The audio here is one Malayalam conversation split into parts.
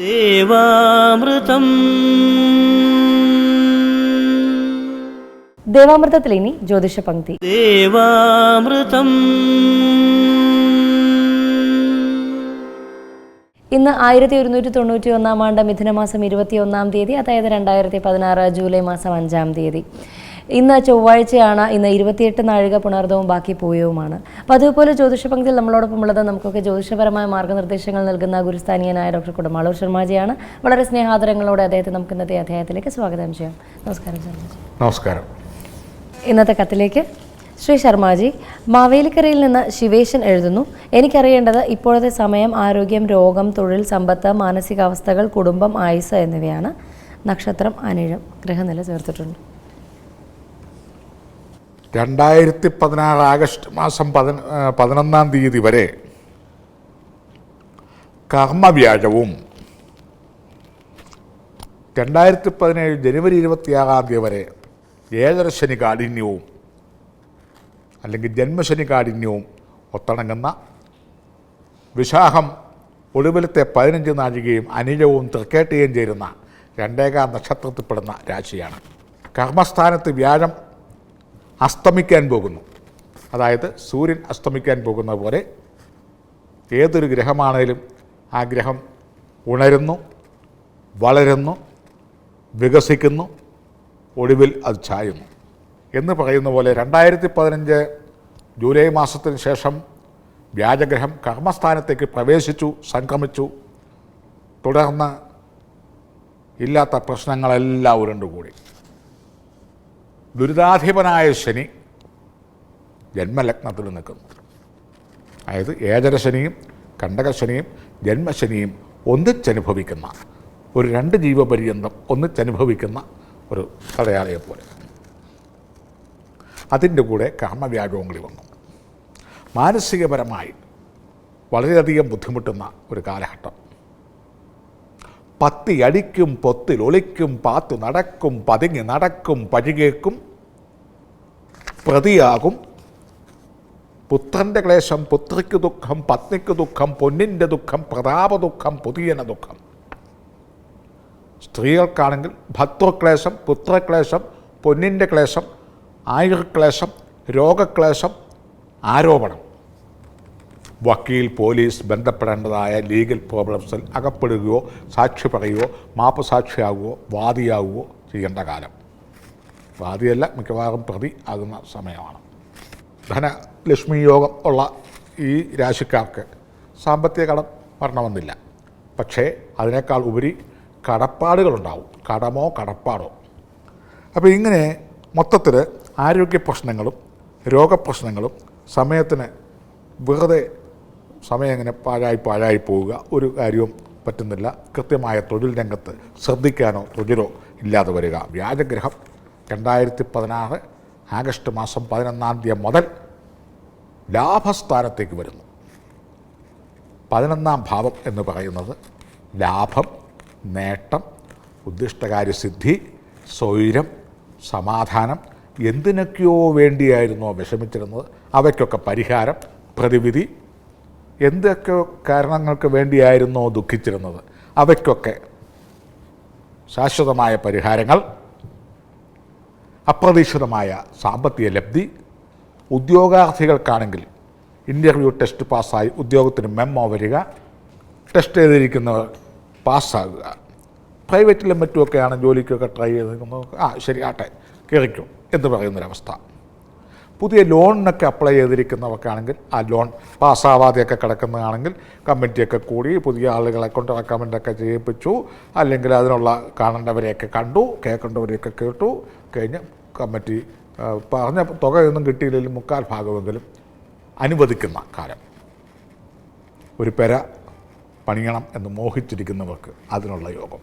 ദേവാമൃതം. ദേവാമൃതത്തിൽ ഇനി ജ്യോതിഷ പങ്ക്തി ദേവാമൃതം. ഇന്ന് ആയിരത്തി ഒരുന്നൂറ്റി തൊണ്ണൂറ്റി ഒന്നാം ആണ്ട് മിഥുനമാസം ഇരുപത്തി ഒന്നാം തീയതി അതായത് രണ്ടായിരത്തി പതിനാറ് ജൂലൈ മാസം അഞ്ചാം തീയതി. ഇന്ന് ചൊവ്വാഴ്ചയാണ് ഇന്ന് ഇരുപത്തിയെട്ട് നാഴിക പുണർദവും ബാക്കി പൂയവുമാണ്. അപ്പോൾ അതുപോലെ ജ്യോതിഷ പങ്ക്തിയിൽ നമ്മളോടൊപ്പം ഉള്ളത് നമുക്കൊക്കെ ജ്യോതിഷപരമായ മാർഗനിർദ്ദേശങ്ങൾ നൽകുന്ന ഗുരുസ്ഥാനീയനായ ഡോക്ടർ കുടമാളൂർ ശർമാജിയാണ്. വളരെ സ്നേഹാദരങ്ങളോടെ അദ്ദേഹത്തെ നമുക്ക് ഇന്നത്തെ അധ്യായത്തിലേക്ക് സ്വാഗതം ചെയ്യാം. നമസ്കാരം ശർമാജി. നമസ്കാരം. ഇന്നത്തെ കത്തിലേക്ക് ശ്രീ ശർമാജി മാവേലിക്കരയിൽ നിന്ന് ശിവേശൻ എഴുതുന്നു. എനിക്കറിയേണ്ടത് ഇപ്പോഴത്തെ സമയം ആരോഗ്യം രോഗം തൊഴിൽ സമ്പത്ത് മാനസികാവസ്ഥകൾ കുടുംബം ആയുസ് എന്നിവയാണ്. നക്ഷത്രം അനിഴം ഗ്രഹനില ചേർത്തിട്ടുണ്ട്. രണ്ടായിരത്തി പതിനാറ് ആഗസ്റ്റ് മാസം പതിന പതിനൊന്നാം തീയതി വരെ കർമ്മവ്യാജവും രണ്ടായിരത്തി പതിനേഴ് ജനുവരി ഇരുപത്തിയാറാം തീയതി വരെ ഏഴര ശനി കാഠിന്യവും അല്ലെങ്കിൽ ജന്മശനി കാഠിന്യവും ഒത്തിണങ്ങുന്ന വിശാഖം ഒടുവിലത്തെ പതിനഞ്ച് നാഴികയും അനിഴവും തൃക്കേട്ടയും ചേരുന്ന രണ്ടേകാം നക്ഷത്രത്തിൽപ്പെടുന്ന രാശിയാണ്. കർമ്മസ്ഥാനത്ത് വ്യാഴം അസ്തമിക്കാൻ പോകുന്നു. അതായത് സൂര്യൻ അസ്തമിക്കാൻ പോകുന്ന പോലെ ഏതൊരു ഗ്രഹമാണേലും ആ ഗ്രഹം ഉണരുന്നു വളരുന്നു വികസിക്കുന്നു ഒടുവിൽ അത് ചായുന്നു. എന്ന് പറയുന്ന പോലെ രണ്ടായിരത്തി പതിനഞ്ച് ജൂലൈ മാസത്തിന് ശേഷം വ്യാജഗ്രഹം കർമ്മസ്ഥാനത്തേക്ക് പ്രവേശിച്ചു സംക്രമിച്ചു. തുടർന്ന് ഇല്ലാത്ത പ്രശ്നങ്ങളെല്ലാം ഉരുണ്ടുകൂടി. ദുരിതാധിപനായ ശനി ജന്മലഗ്നത്തിൽ നിൽക്കുന്നു. അതായത് ഏതരശനിയും കണ്ടകശനിയും ജന്മശനിയും ഒന്നിച്ചനുഭവിക്കുന്ന ഒരു രണ്ട് ജീവപര്യന്തം ഒന്നിച്ചനുഭവിക്കുന്ന ഒരു കഥയാളയെ പോലെ. അതിന്റെ കൂടെ കാമവ്യാജവും കൂടി വന്നു. മാനസികപരമായി വളരെയധികം ബുദ്ധിമുട്ടുന്ന ഒരു കാലഘട്ടം. പത്തി അടിക്കും പൊത്തിൽ ഒളിക്കും പാത്തു നടക്കും പതുങ്ങി നടക്കും പഴികേക്കും പ്രതിയാകും. പുത്രന്റെ ക്ലേശം പുത്രിക്ക് ദുഃഖം പത്നിക്ക് ദുഃഖം പൊന്നിന്റെ ദുഃഖം പ്രതാപ ദുഃഖം പുതിയന ദുഃഖം. സ്ത്രീകൾക്കാണെങ്കിൽ ഭർത്തൃക്ലേശം പുത്രക്ലേശം പൊന്നിന്റെ ക്ലേശം ആയുർക്ലേശം രോഗക്ലേശം ആരോപണം. വക്കീൽ പോലീസ് ബന്ധപ്പെടേണ്ടതായ ലീഗൽ പ്രോബ്ലംസിൽ അകപ്പെടുകയോ സാക്ഷി പറയുകയോ മാപ്പ് സാക്ഷിയാകുകയോ വാദിയാകുകയോ ചെയ്യേണ്ട കാലം. വാദിയല്ല മിക്കവാറും പ്രതി ആകുന്ന സമയമാണ്. ധനലക്ഷ്മി യോഗം ഉള്ള ഈ രാശിക്കാർക്ക് സാമ്പത്തിക കടം വരണമെന്നില്ല. പക്ഷേ അതിനേക്കാൾ ഉപരി കടപ്പാടുകളുണ്ടാവും. കടമോ കടപ്പാടോ. അപ്പോൾ ഇങ്ങനെ മൊത്തത്തിൽ ആരോഗ്യ പ്രശ്നങ്ങളും രോഗപ്രശ്നങ്ങളും സമയത്തിന് വെറുതെ സമയം ഇങ്ങനെ പാഴായി പാഴായി പോവുക. ഒരു കാര്യവും പറ്റുന്നില്ല. കൃത്യമായ തൊഴിൽ രംഗത്ത് ശ്രദ്ധിക്കാനോ തൊഴിലോ ഇല്ലാതെ വരിക. വ്യാജഗ്രഹം രണ്ടായിരത്തി പതിനാറ് ആഗസ്റ്റ് മാസം പതിനൊന്നാം തീയതി മുതൽ ലാഭസ്ഥാനത്തേക്ക് വരുന്നു. പതിനൊന്നാം ഭാവം എന്ന് പറയുന്നത് ലാഭം നേട്ടം ഉദ്ദിഷ്ടകാര്യസിദ്ധി സ്വൈരം സമാധാനം എന്തിനൊക്കെയോ വേണ്ടിയായിരുന്നോ വിഷമിച്ചിരുന്നത്. അവയ്ക്കൊക്കെ പരിഹാരം പ്രതിവിധി എന്തൊക്കെ കാരണങ്ങൾക്ക് വേണ്ടിയായിരുന്നോ ദുഃഖിച്ചിരുന്നത്? അവയ്ക്കൊക്കെ ശാശ്വതമായ പരിഹാരങ്ങൾ അപ്രതീക്ഷിതമായ സാമ്പത്തിക ലബ്ധി ഉദ്യോഗാർത്ഥികൾക്കാണെങ്കിൽ ഇന്റർവ്യൂ ടെസ്റ്റ് പാസ്സായി ഉദ്യോഗത്തിന് മെമ്മോ വരിക ടെസ്റ്റ് ചെയ്തിരിക്കുന്നവർ പാസ്സാകുക പ്രൈവറ്റിലും മറ്റുമൊക്കെയാണ് ജോലിക്കൊക്കെ ട്രൈ ചെയ്ത് നിൽക്കുന്നത് ആ ശരി ആട്ടെ കയറിക്കും എന്ന് പറയുന്നൊരവസ്ഥ. പുതിയ ലോണിനൊക്കെ അപ്ലൈ ചെയ്തിരിക്കുന്നവർക്കാണെങ്കിൽ ആ ലോൺ പാസ്സാവാതെയൊക്കെ കിടക്കുന്നതാണെങ്കിൽ കമ്മിറ്റിയൊക്കെ കൂടി പുതിയ ആളുകളെ കൊണ്ട് റെക്കമെൻഡൊക്കെ ചെയ്യിപ്പിച്ചു. അല്ലെങ്കിൽ അതിനുള്ള കാണേണ്ടവരെയൊക്കെ കണ്ടു കേൾക്കേണ്ടവരെയൊക്കെ കേട്ടു. കഴിഞ്ഞ് കമ്മിറ്റി പറഞ്ഞ ഒന്നും കിട്ടിയില്ലെങ്കിലും മുക്കാൽ ഭാഗമെങ്കിലും അനുവദിക്കുന്ന കാലം. ഒരു പെര പണിയണം എന്ന് മോഹിച്ചിരിക്കുന്നവർക്ക് അതിനുള്ള യോഗം.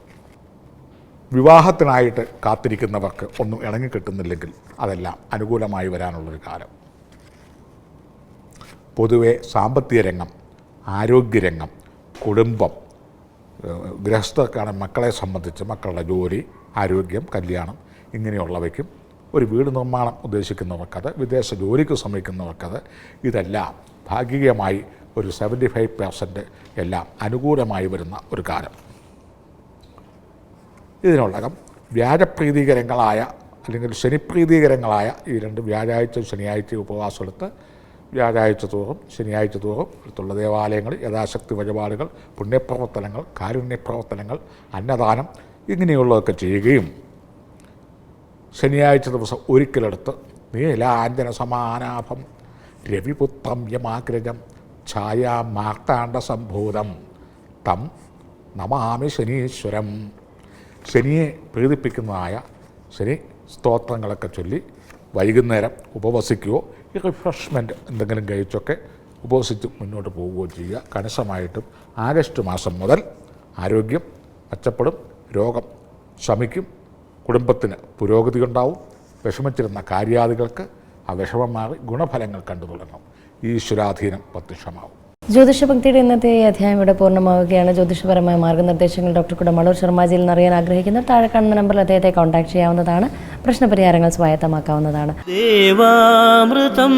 വിവാഹത്തിനായിട്ട് കാത്തിരിക്കുന്നവർക്ക് ഒന്നും ഇണങ്ങി കിട്ടുന്നില്ലെങ്കിൽ അതെല്ലാം അനുകൂലമായി വരാനുള്ളൊരു കാലം. പൊതുവെ സാമ്പത്തിക രംഗം ആരോഗ്യരംഗം കുടുംബം ഗൃഹസ്ഥക്കാണ് മക്കളെ സംബന്ധിച്ച് മക്കളുടെ ജോലി ആരോഗ്യം കല്യാണം ഇങ്ങനെയുള്ളവയ്ക്കും ഒരു വീട് നിർമ്മാണം ഉദ്ദേശിക്കുന്നവർക്കത് വിദേശ ജോലിക്ക് ശ്രമിക്കുന്നവർക്കത് ഇതെല്ലാം ഭാഗികമായി ഒരു സെവന്റി ഫൈവ് പെർസെന്റ് എല്ലാം അനുകൂലമായി വരുന്ന ഒരു കാലം. ഇതിനോടകം വ്യാജപ്രീതികരങ്ങളായ അല്ലെങ്കിൽ ശനിപ്രീതികരങ്ങളായ ഈ രണ്ട് വ്യാഴാഴ്ച ശനിയാഴ്ച ഉപവാസം എടുത്ത് വ്യാഴാഴ്ച തോറും ശനിയാഴ്ച തോറും അടുത്തുള്ള ദേവാലയങ്ങൾ യഥാശക്തി വഴിപാടുകൾ പുണ്യപ്രവർത്തനങ്ങൾ കാരുണ്യപ്രവർത്തനങ്ങൾ അന്നദാനം ഇങ്ങനെയുള്ളതൊക്കെ ചെയ്യുകയും ശനിയാഴ്ച ദിവസം ഒരിക്കലെടുത്ത് നീലാഞ്ജന സമാനാഭം രവിപുത്രം യമാഗ്രജം ഛായാ സംഭൂതം തം നമാമി ശനീശ്വരം. ശനിയെ പ്രീതിപ്പിക്കുന്നതായ ശനി സ്തോത്രങ്ങളൊക്കെ ചൊല്ലി വൈകുന്നേരം ഉപവസിക്കുകയോ ഈ റിഫ്രഷ്മെന്റ് എന്തെങ്കിലും കഴിച്ചൊക്കെ ഉപവസിച്ച് മുന്നോട്ട് പോവുകയോ ചെയ്യുക. കണിശമായിട്ടും ആഗസ്റ്റ് മാസം മുതൽ ആരോഗ്യം മെച്ചപ്പെടും രോഗം ശമിക്കും. കുടുംബത്തിന് പുരോഗതി ഉണ്ടാവും. വിഷമിച്ചിരുന്ന കാര്യാദികൾക്ക് ആ വിഷമം മാറി ഗുണഫലങ്ങൾ കണ്ടു തുടങ്ങും. ഈശ്വരാധീനം പ്രത്യക്ഷമാവും. ജ്യോതിഷഭക്തിയുടെ ഇന്നത്തെ ഈ അധ്യായം ഇവിടെ പൂർണമാവുകയാണ്. ജ്യോതിഷപരമായ മാർഗനിർദ്ദേശങ്ങൾ ഡോക്ടർ കുടമളൂർ ശർമാജിയിൽ നിന്ന് അറിയാൻ ആഗ്രഹിക്കുന്ന താഴെ കാണുന്ന നമ്പറിൽ അദ്ദേഹത്തെ കോൺടാക്ട് ചെയ്യാവുന്നതാണ്. പ്രശ്നപരിഹാരങ്ങൾ സ്വായത്തമാക്കാവുന്നതാണ്. ദേവാമൃതം